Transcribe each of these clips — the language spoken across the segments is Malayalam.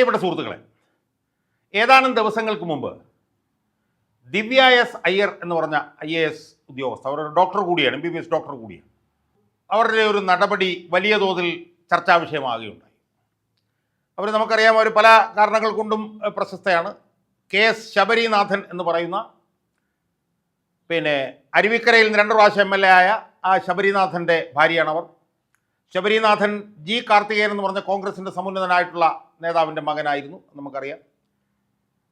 പ്രിയപ്പെട്ട സുഹൃത്തുക്കളെ ഏതാനും ദിവസങ്ങൾക്ക് മുമ്പ് ദിവ്യ എസ് അയ്യർ എന്ന് പറഞ്ഞ ഐ എ എസ് ഉദ്യോഗസ്ഥ അവരുടെ ഡോക്ടർ കൂടിയാണ് M B B S doctor കൂടിയാണ്. അവരുടെ ഒരു നടപടി വലിയ തോതിൽ ചർച്ചാ വിഷയമാകുകയുണ്ടായി. അവർ നമുക്കറിയാം അവർ പല കാരണങ്ങൾ കൊണ്ടും പ്രശസ്തയാണ്. കെ എസ് ശബരിനാഥൻ എന്ന് പറയുന്ന പിന്നെ അരുവിക്കരയിൽ നിന്ന് രണ്ട് പ്രാവശ്യം എം എൽ എ ആയ ആ ശബരിനാഥന്റെ ഭാര്യയാണ് അവർ. ശബരിനാഥൻ ജി കാർത്തികേയൻ എന്ന് പറഞ്ഞ കോൺഗ്രസിന്റെ സമുന്നതനായിട്ടുള്ള നേതാവിന്റെ മകനായിരുന്നു നമുക്കറിയാം.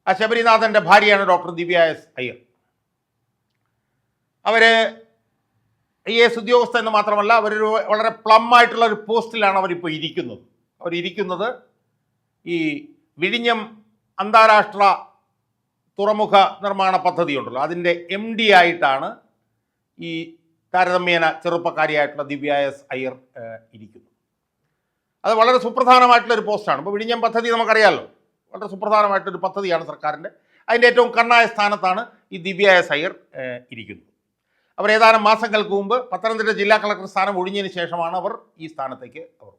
ആ ശബരിനാഥന്റെ ഭാര്യയാണ് ഡോക്ടർ ദിവ്യ എസ് അയ്യർ. അവർ ഐ എസ് ഉദ്യോഗസ്ഥ എന്ന് മാത്രമല്ല അവരൊരു വളരെ പ്ലം ആയിട്ടുള്ള ഒരു പോസ്റ്റിലാണ് അവരിപ്പോൾ ഇരിക്കുന്നത്. അവരിയ്ക്കുന്നത് ഈ വിഴിഞ്ഞം അന്താരാഷ്ട്ര തുറമുഖ നിർമ്മാണ പദ്ധതി ഉണ്ടല്ലോ അതിന്റെ എം ഡി ആയിട്ടാണ് ഈ താരതമ്യേന ചെറുപ്പക്കാരിയായിട്ടുള്ള ദിവ്യ എസ് അയ്യർ ഇരിക്കുന്നു. അത് വളരെ സുപ്രധാനമായിട്ടുള്ള ഒരു പോസ്റ്റാണ് ഇപ്പോൾ വിഴിഞ്ഞം പദ്ധതി നമുക്കറിയാമല്ലോ വളരെ സുപ്രധാനമായിട്ടൊരു പദ്ധതിയാണ് സർക്കാരിന്റെ. അതിന്റെ ഏറ്റവും കണ്ണായ സ്ഥാനത്താണ് ഈ ദിവ്യ എസ് അയ്യർ ഇരിക്കുന്നത് അവർ ഏതാനും മാസങ്ങൾക്ക് മുമ്പ് പത്തനംതിട്ട ജില്ലാ കളക്ടർ സ്ഥാനം ഒഴിഞ്ഞതിന് ശേഷമാണ് അവർ ഈ സ്ഥാനത്തേക്ക് അവർ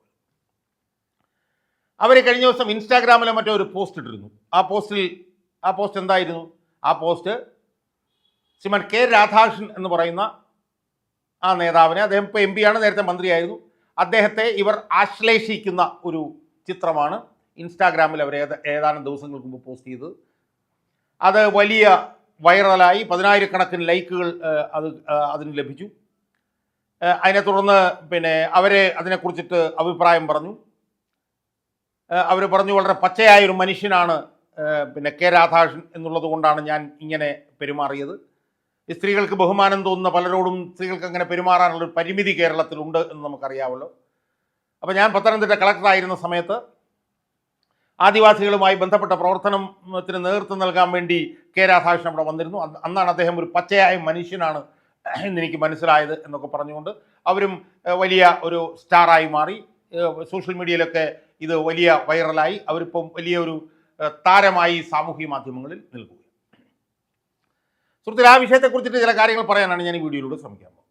അവർ കഴിഞ്ഞ ദിവസം ഇൻസ്റ്റാഗ്രാമിലെ മറ്റോ ഒരു പോസ്റ്റ് ഇട്ടിരുന്നു. ആ പോസ്റ്റിൽ ആ പോസ്റ്റ് എന്തായിരുന്നു? ആ പോസ്റ്റ് ശ്രീമാൻ കെ രാധാകൃഷ്ണൻ എന്ന് പറയുന്ന ആ നേതാവിനെ. അദ്ദേഹം ഇപ്പോൾ എം പിയാണ് നേരത്തെ മന്ത്രിയായിരുന്നു. അദ്ദേഹത്തെ ഇവർ ആശ്ലേഷിക്കുന്ന ഒരു ചിത്രമാണ് ഇൻസ്റ്റാഗ്രാമിൽ അവർ ഏത ഏതാനും ദിവസങ്ങൾക്ക് മുമ്പ് പോസ്റ്റ് ചെയ്തത്. അത് വലിയ വൈറലായി. പതിനായിരക്കണക്കിന് ലൈക്കുകൾ അത് അതിന് ലഭിച്ചു. അതിനെ തുടർന്ന് പിന്നെ അവരെ അതിനെക്കുറിച്ചിട്ട് അഭിപ്രായം പറഞ്ഞു. അവർ പറഞ്ഞു വളരെ പച്ചയായ ഒരു മനുഷ്യനാണ് പിന്നെ കെ രാധാകൃഷ്ണൻ എന്നുള്ളത് കൊണ്ടാണ് ഞാൻ ഇങ്ങനെ പെരുമാറിയത്. സ്ത്രീകൾക്ക് ബഹുമാനം തോന്നുന്ന പലരോടും സ്ത്രീകൾക്ക് അങ്ങനെ പെരുമാറാനുള്ള ഒരു പരിമിതി കേരളത്തിലുണ്ട് എന്ന് നമുക്കറിയാമല്ലോ. അപ്പോൾ ഞാൻ പത്തനംതിട്ട കളക്ടറായിരുന്ന സമയത്ത് ആദിവാസികളുമായി ബന്ധപ്പെട്ട പ്രവർത്തനത്തിന് നേതൃത്വം നൽകാൻ വേണ്ടി കെ രാധാകൃഷ്ണൻ അവിടെ വന്നിരുന്നു. അന്നാണ് അദ്ദേഹം ഒരു പച്ചയായ മനുഷ്യനാണ് എന്നെനിക്ക് മനസ്സിലായത് എന്നൊക്കെ പറഞ്ഞുകൊണ്ട് അവരും വലിയ ഒരു സ്റ്റാറായി മാറി. സോഷ്യൽ മീഡിയയിലൊക്കെ ഇത് വലിയ വൈറലായി. അവരിപ്പം വലിയൊരു താരമായി സാമൂഹ്യ മാധ്യമങ്ങളിൽ നിൽക്കുക സുഹൃത്തിൽ ആ വിഷയത്തെക്കുറിച്ചിട്ട് ചില കാര്യങ്ങൾ പറയാനാണ് ഞാൻ ഈ വീഡിയോയിലൂടെ ശ്രമിക്കാൻ പോകുന്നത്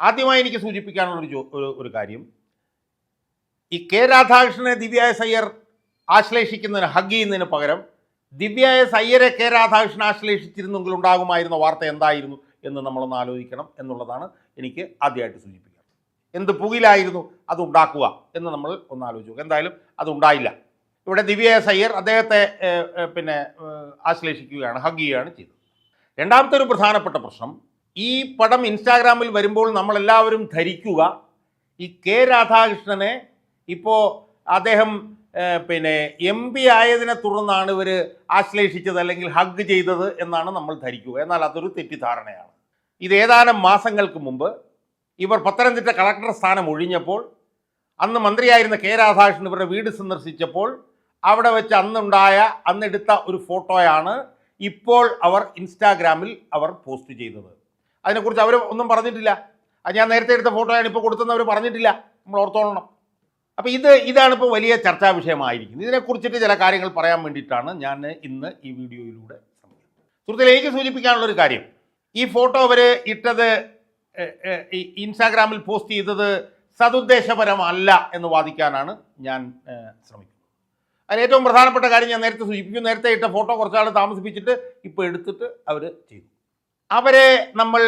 ആദ്യമായി എനിക്ക് സൂചിപ്പിക്കാനുള്ള ഒരു ഒരു- കാര്യം. ഈ കെ രാധാകൃഷ്ണനെ ദിവ്യ എസ് അയ്യർ ആശ്ലേഷിക്കുന്നതിന് ഹഗ് ചെയ്യുന്നതിന് പകരം ദിവ്യ എസ് അയ്യരെ കെ രാധാകൃഷ്ണൻ ആശ്ലേഷിച്ചിരുന്നെങ്കിൽ ഉണ്ടാകുമായിരുന്ന വാർത്ത എന്തായിരുന്നു എന്ന് നമ്മളൊന്ന് ആലോചിക്കണം എന്നുള്ളതാണ് എനിക്ക് ആദ്യമായിട്ട് സൂചിപ്പിക്കുക എന്ത് പുകിലായിരുന്നു അത് ഉണ്ടാക്കുക എന്ന് നമ്മൾ ഒന്ന് ആലോചിക്കുക എന്തായാലും അത് ഉണ്ടായില്ല. ഇവിടെ ദിവ്യ എസ് അയ്യർ അദ്ദേഹത്തെ പിന്നെ ആശ്ലേഷിക്കുകയാണ് ഹഗ് ചെയ്യുകയാണ് ചെയ്തത്. രണ്ടാമത്തെ ഒരു പ്രധാനപ്പെട്ട പ്രശ്നം ഈ പടം ഇൻസ്റ്റാഗ്രാമിൽ വരുമ്പോൾ നമ്മളെല്ലാവരും ധരിക്കുക. ഈ കെ രാധാകൃഷ്ണനെ ഇപ്പോൾ അദ്ദേഹം പിന്നെ എം പി ആയതിനെ തുടർന്നാണ് ഇവർ ആശ്ലേഷിച്ചത് അല്ലെങ്കിൽ ഹഗ് ചെയ്തത് എന്നാണ് നമ്മൾ ധരിക്കുക. എന്നാൽ അതൊരു തെറ്റിദ്ധാരണയാണ്. ഇത് ഏതാനും മാസങ്ങൾക്ക് മുമ്പ് ഇവർ പത്തനംതിട്ട കളക്ടർ സ്ഥാനം ഒഴിഞ്ഞപ്പോൾ അന്ന് മന്ത്രിയായിരുന്ന കെ രാധാകൃഷ്ണൻ ഇവരുടെ വീട് സന്ദർശിച്ചപ്പോൾ അവിടെ വെച്ച് അന്നുണ്ടായ അന്നെടുത്ത ഒരു ഫോട്ടോയാണ് ഇപ്പോൾ അവർ ഇൻസ്റ്റാഗ്രാമിൽ അവർ പോസ്റ്റ് ചെയ്തത്. അതിനെക്കുറിച്ച് അവർ ഒന്നും പറഞ്ഞിട്ടില്ല. അത് ഞാൻ നേരത്തെ എടുത്ത ഫോട്ടോയാണ് ഇപ്പോൾ കൊടുത്തെന്ന് അവർ പറഞ്ഞിട്ടില്ല. നമ്മൾ ഓർത്തോളണം. അപ്പോൾ ഇത് ഇതാണ് ഇപ്പോൾ വലിയ ചർച്ചാ വിഷയമായിരിക്കുന്നത്. ഇതിനെക്കുറിച്ചിട്ട് ചില കാര്യങ്ങൾ പറയാൻ വേണ്ടിയിട്ടാണ് ഞാൻ ഇന്ന് ഈ വീഡിയോയിലൂടെ ശ്രമിക്കുന്നത്. എനിക്ക് സൂചിപ്പിക്കാനുള്ളൊരു കാര്യം. ഈ ഫോട്ടോ അവർ ഇട്ടത് ഇൻസ്റ്റാഗ്രാമിൽ പോസ്റ്റ് ചെയ്തത് സതുദ്ദേശപരമല്ല എന്ന് വാദിക്കാനാണ് ഞാൻ ശ്രമിക്കുന്നത്. അതിൽ ഏറ്റവും പ്രധാനപ്പെട്ട കാര്യം ഞാൻ നേരത്തെ സൂചിപ്പിച്ചു. നേരത്തെ ഇട്ട ഫോട്ടോ കുറച്ചാൾ താമസിപ്പിച്ചിട്ട് ഇപ്പോൾ എടുത്തിട്ട് അവർ ചെയ്തു. അവരെ നമ്മൾ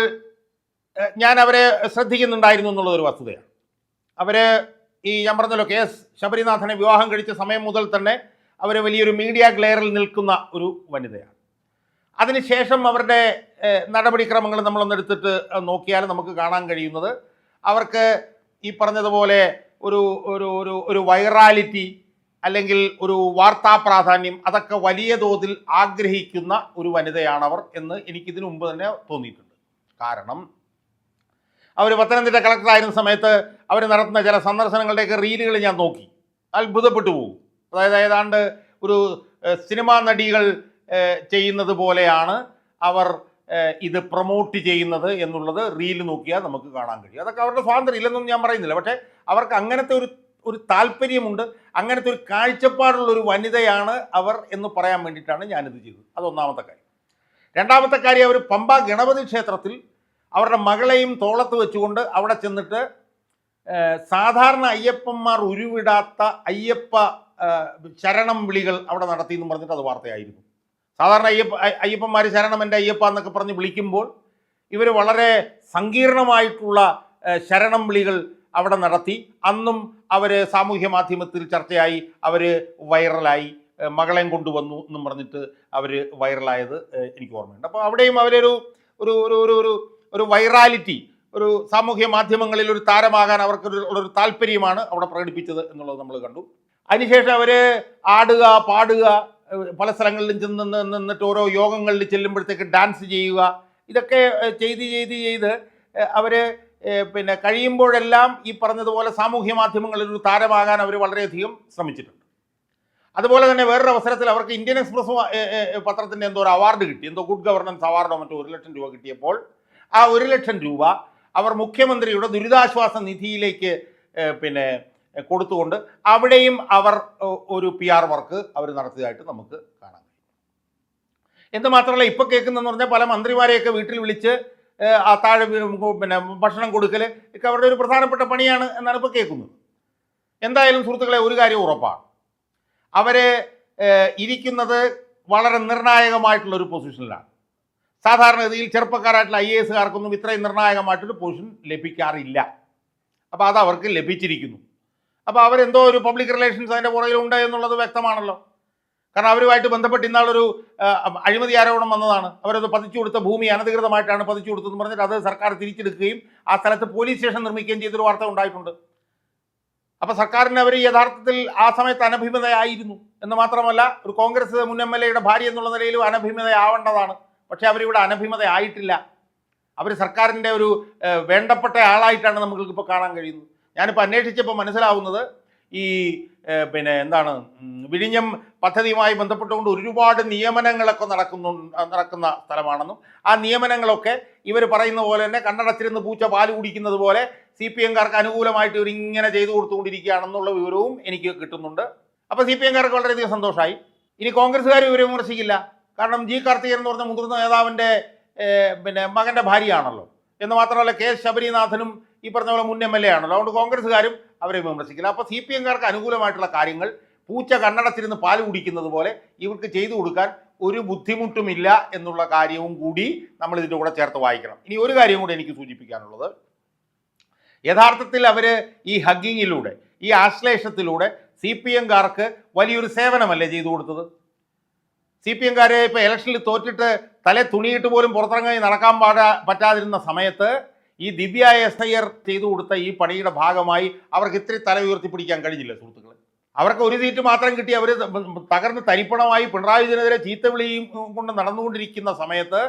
ഞാൻ അവരെ ശ്രദ്ധിക്കുന്നുണ്ടായിരുന്നു എന്നുള്ളതൊരു വസ്തുതയാണ്. അവർ ഈ ഞാൻ പറഞ്ഞല്ലോ കെ എസ് ശബരിനാഥനെ വിവാഹം കഴിച്ച സമയം മുതൽ തന്നെ അവർ വലിയൊരു മീഡിയ ഗ്ലെയറിൽ നിൽക്കുന്ന ഒരു വനിതയാണ്. അതിനുശേഷം അവരുടെ നടപടിക്രമങ്ങൾ നമ്മളൊന്ന് എടുത്തിട്ട് നോക്കിയാൽ നമുക്ക് കാണാൻ കഴിയുന്നത് അവർക്ക് ഈ പറഞ്ഞതുപോലെ ഒരു ഒരു ഒരു വൈറാലിറ്റി അല്ലെങ്കിൽ ഒരു വാർത്താ പ്രാധാന്യം അതൊക്കെ വലിയ തോതിൽ ആഗ്രഹിക്കുന്ന ഒരു വനിതയാണവർ എന്ന് എനിക്കിതിനു മുമ്പ് തന്നെ തോന്നിയിട്ടുണ്ട്. കാരണം അവർ പത്തനംതിട്ട കളക്ടറായിരുന്ന സമയത്ത് അവർ നടത്തുന്ന ചില സന്ദർശനങ്ങളുടെയൊക്കെ റീലുകൾ ഞാൻ നോക്കി. അത്ഭുതപ്പെട്ടു പോകും അതായത് ഏതാണ്ട് ഒരു സിനിമാ നടികൾ ചെയ്യുന്നത് പോലെയാണ് അവർ ഇത് പ്രൊമോട്ട് ചെയ്യുന്നത് എന്നുള്ളത് റീൽ നോക്കിയാൽ നമുക്ക് കാണാൻ കഴിയും. അതൊക്കെ അവരുടെ സ്വാതന്ത്ര്യം ഇല്ലെന്നൊന്നും ഞാൻ പറയുന്നില്ല. പക്ഷേ അവർക്ക് അങ്ങനത്തെ ഒരു ഒരു താല്പര്യമുണ്ട്. അങ്ങനത്തെ ഒരു കാഴ്ചപ്പാടുള്ള ഒരു വനിതയാണ് അവർ എന്ന് പറയാൻ വേണ്ടിയിട്ടാണ് ഞാനിത് ചെയ്തത്. അതൊന്നാമത്തെ കാര്യം. രണ്ടാമത്തെ കാര്യം അവർ പമ്പ ഗണപതി ക്ഷേത്രത്തിൽ അവരുടെ മകളെയും തോളത്ത് വെച്ചുകൊണ്ട് അവിടെ ചെന്നിട്ട് സാധാരണ അയ്യപ്പന്മാർ ഉരുവിടാത്ത അയ്യപ്പ ശരണം വിളികൾ അവിടെ നടത്തി എന്ന് പറഞ്ഞിട്ട് അത് വാർത്തയായിരുന്നു സാധാരണ അയ്യപ്പ അയ്യപ്പന്മാർ ശരണം എന്റെ അയ്യപ്പ എന്നൊക്കെ പറഞ്ഞ് വിളിക്കുമ്പോൾ ഇവർ വളരെ സങ്കീർണമായിട്ടുള്ള ശരണം വിളികൾ അവിടെ നടത്തി. അന്നും അവർ സാമൂഹ്യ മാധ്യമത്തിൽ ചർച്ചയായി. അവർ വൈറലായി. മകളെയും കൊണ്ടുവന്നു എന്നും പറഞ്ഞിട്ട് അവർ വൈറലായത് എനിക്ക് ഓർമ്മയുണ്ട്. അപ്പോൾ അവിടെയും അവരൊരു ഒരു ഒരു ഒരു ഒരു ഒരു വൈറാലിറ്റി ഒരു സാമൂഹ്യ മാധ്യമങ്ങളിൽ ഒരു താരമാകാൻ അവർക്ക് ഒരു താല്പര്യമാണ് അവിടെ പ്രകടിപ്പിച്ചത് എന്നുള്ളത് നമ്മൾ കണ്ടു. അതിനുശേഷം അവർ ആടുക പാടുക പല സ്ഥലങ്ങളിലും ചെന്ന് നിന്ന് നിന്നിട്ട് ഓരോ യോഗങ്ങളിൽ ചെല്ലുമ്പോഴത്തേക്ക് ഡാൻസ് ചെയ്യുക ഇതൊക്കെ ചെയ്ത് ചെയ്ത് ചെയ്ത് അവർ പിന്നെ കഴിയുമ്പോഴെല്ലാം ഈ പറഞ്ഞതുപോലെ സാമൂഹ്യ മാധ്യമങ്ങളിൽ ഒരു താരമാകാൻ അവർ വളരെയധികം ശ്രമിച്ചിട്ടുണ്ട്. അതുപോലെ തന്നെ വേറൊരു അവസരത്തിൽ അവർക്ക് ഇന്ത്യൻ എക്സ്പ്രസ് പത്രത്തിന്റെ എന്തോ ഒരു അവാർഡ് കിട്ടി. എന്തോ ഗുഡ് ഗവർണൻസ് അവാർഡോ മറ്റോ ഒരു ലക്ഷം രൂപ കിട്ടിയപ്പോൾ ആ ഒരു ലക്ഷം രൂപ അവർ മുഖ്യമന്ത്രിയുടെ ദുരിതാശ്വാസ നിധിയിലേക്ക് പിന്നെ കൊടുത്തുകൊണ്ട് അവിടെയും അവർ ഒരു പി ആർ വർക്ക് അവർ നടത്തിയതായിട്ട് നമുക്ക് കാണാൻ കഴിയും. എന്ന് മാത്രമല്ല ഇപ്പൊ കേൾക്കുന്നതെന്ന് പറഞ്ഞാൽ പല മന്ത്രിമാരെയൊക്കെ വീട്ടിൽ വിളിച്ച് ഏഹ്, താഴെ പിന്നെ ഭക്ഷണം കൊടുക്കൽ ഒക്കെ അവരുടെ ഒരു പ്രധാനപ്പെട്ട പണിയാണ് എന്നാണ് ഇപ്പോൾ കേൾക്കുന്നത്. എന്തായാലും സുഹൃത്തുക്കളെ ഒരു കാര്യം ഉറപ്പാണ്. അവരെ ഇരിക്കുന്നത് വളരെ നിർണായകമായിട്ടുള്ള ഒരു പൊസിഷനിലാണ്. സാധാരണഗതിയിൽ ചെറുപ്പക്കാരായിട്ടുള്ള ഐ എ എസുകാർക്കൊന്നും ഇത്രയും നിർണായകമായിട്ടൊരു പൊസിഷൻ ലഭിക്കാറില്ല. അപ്പോൾ അത് അവർക്ക് ലഭിച്ചിരിക്കുന്നു. അപ്പോൾ അവരെന്തോ ഒരു പബ്ലിക് റിലേഷൻസ് അതിന്റെ പുറകിലുണ്ട് എന്നുള്ളത് വ്യക്തമാണല്ലോ. കാരണം അവരുമായിട്ട് ബന്ധപ്പെട്ട് ഇന്നാളൊരു അഴിമതി ആരോപണം വന്നതാണ്. അവരത് പതിച്ചു കൊടുത്ത ഭൂമി അനധികൃതമായിട്ടാണ് പതിച്ചു കൊടുത്തതെന്ന് പറഞ്ഞിട്ട് അത് സർക്കാർ തിരിച്ചെടുക്കുകയും ആ സ്ഥലത്ത് പോലീസ് സ്റ്റേഷൻ നിർമ്മിക്കുകയും ചെയ്തൊരു വാർത്ത ഉണ്ടായിട്ടുണ്ട്. അപ്പോൾ സർക്കാരിന് അവർ യഥാർത്ഥത്തിൽ ആ സമയത്ത് അനഭിമതയായിരുന്നു എന്ന് മാത്രമല്ല ഒരു കോൺഗ്രസ് മുൻ എം എൽ എയുടെ ഭാര്യ എന്നുള്ള നിലയിലും അനഭിമതയാവേണ്ടതാണ്. പക്ഷേ അവരിവിടെ അനഭിമതയായിട്ടില്ല. അവർ സർക്കാരിന്റെ ഒരു വേണ്ടപ്പെട്ട ആളായിട്ടാണ് നമുക്ക് ഇപ്പോൾ കാണാൻ കഴിയുന്നത്. ഞാനിപ്പോൾ അന്വേഷിച്ചപ്പോൾ മനസ്സിലാവുന്നത് ഈ പിന്നെ എന്താണ് വിഴിഞ്ഞം പദ്ധതിയുമായി ബന്ധപ്പെട്ടുകൊണ്ട് ഒരുപാട് നിയമനങ്ങളൊക്കെ നടക്കുന്നു നടക്കുന്ന സ്ഥലമാണെന്നും ആ നിയമനങ്ങളൊക്കെ ഇവർ പറയുന്ന പോലെ തന്നെ കണ്ണടച്ചിരുന്ന് പൂച്ച പാൽ കുടിക്കുന്നത് പോലെ സി പി എംകാർക്ക് അനുകൂലമായിട്ട് ഇവർ ഇങ്ങനെ ചെയ്തു കൊടുത്തുകൊണ്ടിരിക്കുകയാണെന്നുള്ള വിവരവും എനിക്ക് കിട്ടുന്നുണ്ട്. അപ്പോൾ സി പി എംകാർക്ക് വളരെയധികം സന്തോഷമായി ഇനി കോൺഗ്രസ്സുകാർ ഇവരെ വിമർശിക്കില്ല. കാരണം ജി കാർത്തികൻ എന്ന് പറഞ്ഞ മുതിർന്ന നേതാവിന്റെ പിന്നെ മകന്റെ ഭാര്യയാണല്ലോ. എന്ന് മാത്രമല്ല കെ ശബരിനാഥനും ഈ പറഞ്ഞ പോലെ മുൻ എം എൽ എ ആണല്ലോ. അതുകൊണ്ട് കോൺഗ്രസ്സുകാരും അവരെ വിമർശിക്കില്ല. അപ്പോൾ സി പി എംകാർക്ക് അനുകൂലമായിട്ടുള്ള കാര്യങ്ങൾ പൂച്ച കണ്ണടച്ചിരുന്ന് പാൽ കുടിക്കുന്നത് പോലെ ഇവർക്ക് ചെയ്തു കൊടുക്കാൻ ഒരു ബുദ്ധിമുട്ടുമില്ല എന്നുള്ള കാര്യവും കൂടി നമ്മൾ ഇതിന്റെ കൂടെ ചേർത്ത് വായിക്കണം. ഇനി ഒരു കാര്യം കൂടി എനിക്ക് സൂചിപ്പിക്കാനുള്ളത്. യഥാർത്ഥത്തിൽ അവർ ഈ ഹഗ്ഗിങ്ങിലൂടെ ഈ ആശ്ലേഷത്തിലൂടെ സി പി എംകാർക്ക് വലിയൊരു സേവനമല്ലേ ചെയ്തു കൊടുത്തത്? സി പി എംകാരെ ഇപ്പോൾ ഇലക്ഷനിൽ തോറ്റിട്ട് തലേ തുണിയിട്ട് പോലും പുറത്തിറങ്ങി നടക്കാൻ പാടാ പറ്റാതിരുന്ന സമയത്ത് ഈ ദിവ്യ എസ് ഐ ആർ ചെയ്തു കൊടുത്ത ഈ പണിയുടെ ഭാഗമായി അവർക്ക് ഇത്തിരി തല ഉയർത്തിപ്പിടിക്കാൻ കഴിഞ്ഞില്ല സുഹൃത്തുക്കളെ? അവർക്ക് ഒരു സീറ്റ് മാത്രം കിട്ടി അവർ തകർന്ന് തരിപ്പണമായി പിണറായി വിജയനെതിരെ ചീത്തവിളിയും കൊണ്ട് നടന്നുകൊണ്ടിരിക്കുന്ന സമയത്ത്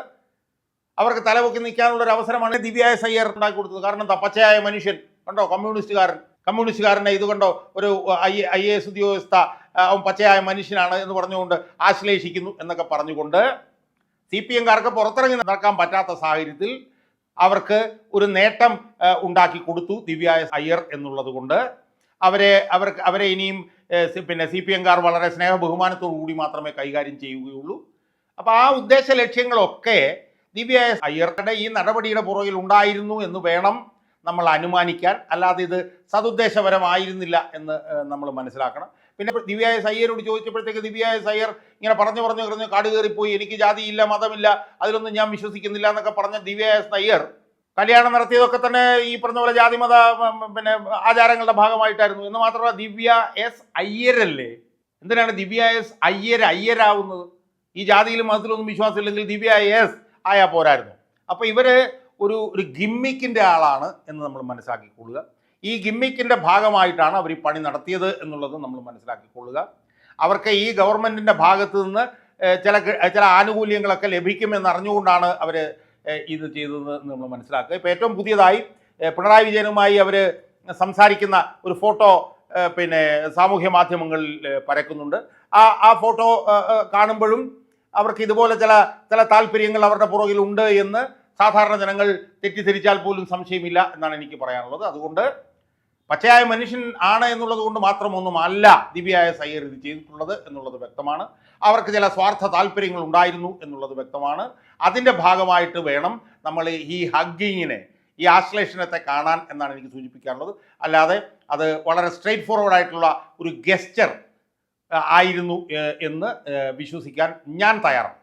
അവർക്ക് തലപൊക്കി നിൽക്കാനുള്ള ഒരു അവസരമാണ് ദിവ്യ എസ് ഐ ആർ ഉണ്ടാക്കി കൊടുത്തത്. കാരണം തപ്പച്ചയായ മനുഷ്യൻ. കണ്ടോ? കമ്മ്യൂണിസ്റ്റുകാരൻ. കമ്മ്യൂണിസ്റ്റുകാരനെ ഇത് കണ്ടോ? ഒരു ഐ ഐ എ എസ് ഉദ്യോഗസ്ഥ അവൻ പച്ചയായ മനുഷ്യനാണ് എന്ന് പറഞ്ഞുകൊണ്ട് ആശ്ലേഷിക്കുന്നു എന്നൊക്കെ പറഞ്ഞുകൊണ്ട് സി പി എംകാർക്ക് പുറത്തിറങ്ങി നടക്കാൻ പറ്റാത്ത സാഹചര്യത്തിൽ അവർക്ക് ഒരു നേട്ടം ഉണ്ടാക്കി കൊടുത്തു ദിവ്യ അയ്യർ എന്നുള്ളത് കൊണ്ട്. അവരെ അവർക്ക് അവരെ ഇനിയും പിന്നെ സി പി എംകാർ വളരെ സ്നേഹ ബഹുമാനത്തോടു കൂടി മാത്രമേ കൈകാര്യം ചെയ്യുകയുള്ളൂ. അപ്പോൾ ആ ഉദ്ദേശ ലക്ഷ്യങ്ങളൊക്കെ ദിവ്യ അയ്യറുടെ ഈ നടപടിയുടെ പുറകിൽ ഉണ്ടായിരുന്നു എന്ന് വേണം നമ്മൾ അനുമാനിക്കാൻ. അല്ലാതെ ഇത് സതുദ്ദേശപരമായിരുന്നില്ല എന്ന് നമ്മൾ മനസ്സിലാക്കണം. പിന്നെ ദിവ്യായ സയ്യരോട് ചോദിച്ചപ്പോഴത്തേക്ക് ദിവ്യായ സയ്യർ ഇങ്ങനെ പറഞ്ഞു പറഞ്ഞു പറഞ്ഞു കാട് കയറിപ്പോയി എനിക്ക് ജാതിയില്ല മതമില്ല അതിലൊന്നും ഞാൻ വിശ്വസിക്കുന്നില്ല എന്നൊക്കെ പറഞ്ഞ ദിവ്യായ സയ്യർ കല്യാണം നടത്തിയതൊക്കെ തന്നെ ഈ പറഞ്ഞ പോലെ ജാതി മത പിന്നെ ആചാരങ്ങളുടെ ഭാഗമായിട്ടായിരുന്നു. എന്ന് മാത്രമല്ല ദിവ്യ എസ് അയ്യരല്ലേ? എന്തിനാണ് ദിവ്യ എസ് അയ്യർ അയ്യരാവുന്നത്? ഈ ജാതിയിലും മതത്തിലൊന്നും വിശ്വാസമില്ലെങ്കിൽ ദിവ്യ എസ് ആയാൽ പോരായിരുന്നു. അപ്പോൾ ഇവർ ഒരു ഒരു ഗിമ്മിക്കിന്റെ ആളാണ് എന്ന് നമ്മൾ മനസ്സിലാക്കിക്കൊള്ളുക. ഈ ഗിമ്മിക്കിന്റെ ഭാഗമായിട്ടാണ് അവർ ഈ പണി നടത്തിയത് എന്നുള്ളത് നമ്മൾ മനസ്സിലാക്കിക്കൊള്ളുക. അവർക്ക് ഈ ഗവൺമെന്റിന്റെ ഭാഗത്ത് നിന്ന് ചില ചില ആനുകൂല്യങ്ങളൊക്കെ ലഭിക്കുമെന്ന് അറിഞ്ഞുകൊണ്ടാണ് അവർ ഇത് ചെയ്തതെന്ന് നമ്മൾ മനസ്സിലാക്കുക. ഇപ്പോൾ ഏറ്റവും പുതിയതായി പിണറായി വിജയനുമായി അവർ സംസാരിക്കുന്ന ഒരു ഫോട്ടോ പിന്നെ സാമൂഹ്യ മാധ്യമങ്ങളിൽ പരക്കുന്നുണ്ട്. ആ ആ ഫോട്ടോ കാണുമ്പോഴും അവർക്ക് ഇതുപോലെ ചില ചില താല്പര്യങ്ങൾ അവരുടെ പുറകിലുണ്ട് എന്ന് സാധാരണ ജനങ്ങൾ തെറ്റിദ്ധരിച്ചാൽ പോലും സംശയമില്ല എന്നാണ് എനിക്ക് പറയാനുള്ളത്. അതുകൊണ്ട് പച്ചയായ മനുഷ്യൻ ആണ് എന്നുള്ളത് കൊണ്ട് മാത്രമൊന്നും അല്ല ദിവ്യായ സയ്യർ ഇത് ചെയ്തിട്ടുള്ളത് എന്നുള്ളത് വ്യക്തമാണ്. അവർക്ക് ചില സ്വാർത്ഥ താല്പര്യങ്ങൾ ഉണ്ടായിരുന്നു എന്നുള്ളത് വ്യക്തമാണ്. അതിന്റെ ഭാഗമായിട്ട് വേണം നമ്മൾ ഈ ഹഗ്ഗിങ്ങിനെ ഈ ആശ്ലേഷണത്തെ കാണാൻ എന്നാണ് എനിക്ക് സൂചിപ്പിക്കാനുള്ളത്. അല്ലാതെ അത് വളരെ സ്ട്രെയിറ്റ് ഫോർവേഡ് ആയിട്ടുള്ള ഒരു ഗെസ്റ്റർ ആയിരുന്നു എന്ന് വിശ്വസിക്കാൻ ഞാൻ തയ്യാറാണ്.